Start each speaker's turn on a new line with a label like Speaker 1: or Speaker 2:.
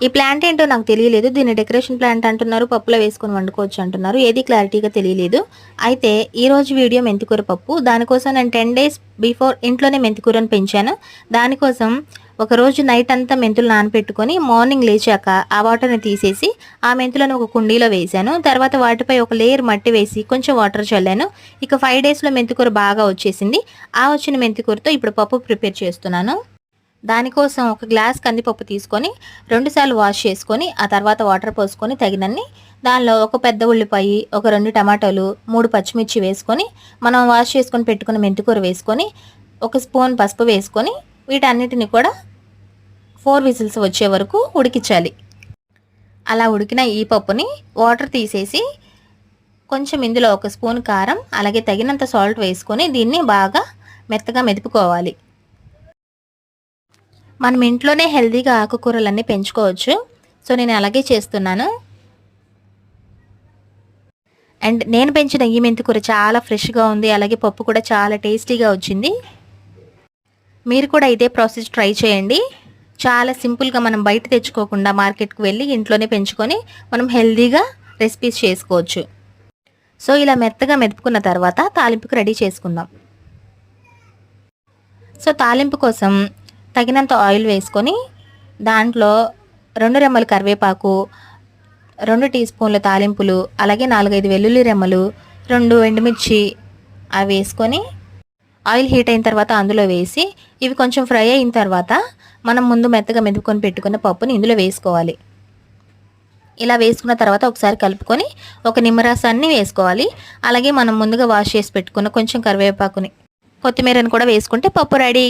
Speaker 1: ఈ ప్లాంట్ ఏంటో నాకు తెలియలేదు. దీన్ని డెకరేషన్ ప్లాంట్ అంటున్నారు. పప్పులో వేసుకొని వండుకోవచ్చు అంటున్నారు. ఏది క్లారిటీగా తెలియలేదు. అయితే ఈ రోజు వీడియో మెంతికూర పప్పు. దానికోసం నేను టెన్ డేస్ బిఫోర్ ఇంట్లోనే మెంతికూరను పెంచాను. దానికోసం ఒక రోజు నైట్ అంతా మెంతులు నానబెట్టుకొని మార్నింగ్ లేచాక ఆ వాటర్ని తీసేసి ఆ మెంతులను ఒక కుండీలో వేశాను. తర్వాత వాటిపై ఒక లేయర్ మట్టి వేసి కొంచెం వాటర్ చల్లాను. ఇక ఫైవ్ డేస్లో మెంతికూర బాగా వచ్చేసింది. ఆ వచ్చిన మెంతికూరతో ఇప్పుడు పప్పు ప్రిపేర్ చేస్తున్నాను. దానికోసం ఒక గ్లాస్ కందిపప్పు తీసుకొని రెండుసార్లు వాష్ చేసుకొని ఆ తర్వాత వాటర్ పోసుకొని తగినన్ని దానిలో ఒక పెద్ద ఉల్లిపాయ ఒక రెండు టమాటాలు మూడు పచ్చిమిర్చి వేసుకొని మనం వాష్ చేసుకొని పెట్టుకున్న మెంతికూర వేసుకొని ఒక స్పూన్ పసుపు వేసుకొని వీటన్నిటిని కూడా ఫోర్ విజిల్స్ వచ్చే వరకు ఉడికించాలి. అలా ఉడికిన ఈ పప్పుని వాటర్ తీసేసి కొంచెం ఇందులో ఒక స్పూన్ కారం అలాగే తగినంత సాల్ట్ వేసుకొని దీన్ని బాగా మెత్తగా మెదుపుకోవాలి. మనం ఇంట్లోనే హెల్తీగా ఆకుకూరలన్నీ పెంచుకోవచ్చు. సో నేను అలాగే చేస్తున్నాను. అండ్ నేను పెంచిన ఈ మెంతికూర చాలా ఫ్రెష్గా ఉంది. అలాగే పప్పు కూడా చాలా టేస్టీగా వచ్చింది. మీరు కూడా ఇదే ప్రాసెస్ ట్రై చేయండి. చాలా సింపుల్గా మనం బయట తెచ్చుకోకుండా మార్కెట్కి వెళ్ళి ఇంట్లోనే పెంచుకొని మనం హెల్తీగా రెసిపీస్ చేసుకోవచ్చు. సో ఇలా మెత్తగా మెదుపుకున్న తర్వాత తాలింపుకి రెడీ చేసుకుందాం. సో తాలింపు కోసం తగినంత ఆయిల్ వేసుకొని దాంట్లో రెండు రెమ్మలు కరివేపాకు రెండు టీ స్పూన్ల తాలింపులు అలాగే నాలుగైదు వెల్లుల్లి రెమ్మలు రెండు ఎండుమిర్చి అవి వేసుకొని ఆయిల్ హీట్ అయిన తర్వాత అందులో వేసి ఇవి కొంచెం ఫ్రై అయిన తర్వాత మనం ముందు మెత్తగా మెదుపుకొని పెట్టుకున్న పప్పుని ఇందులో వేసుకోవాలి. ఇలా వేసుకున్న తర్వాత ఒకసారి కలుపుకొని ఒక నిమ్మరసాన్ని వేసుకోవాలి. అలాగే మనం ముందుగా వాష్ చేసి పెట్టుకున్న కొంచెం కరివేపాకుని కొత్తిమీరని కూడా వేసుకుంటే పప్పు రెడీ.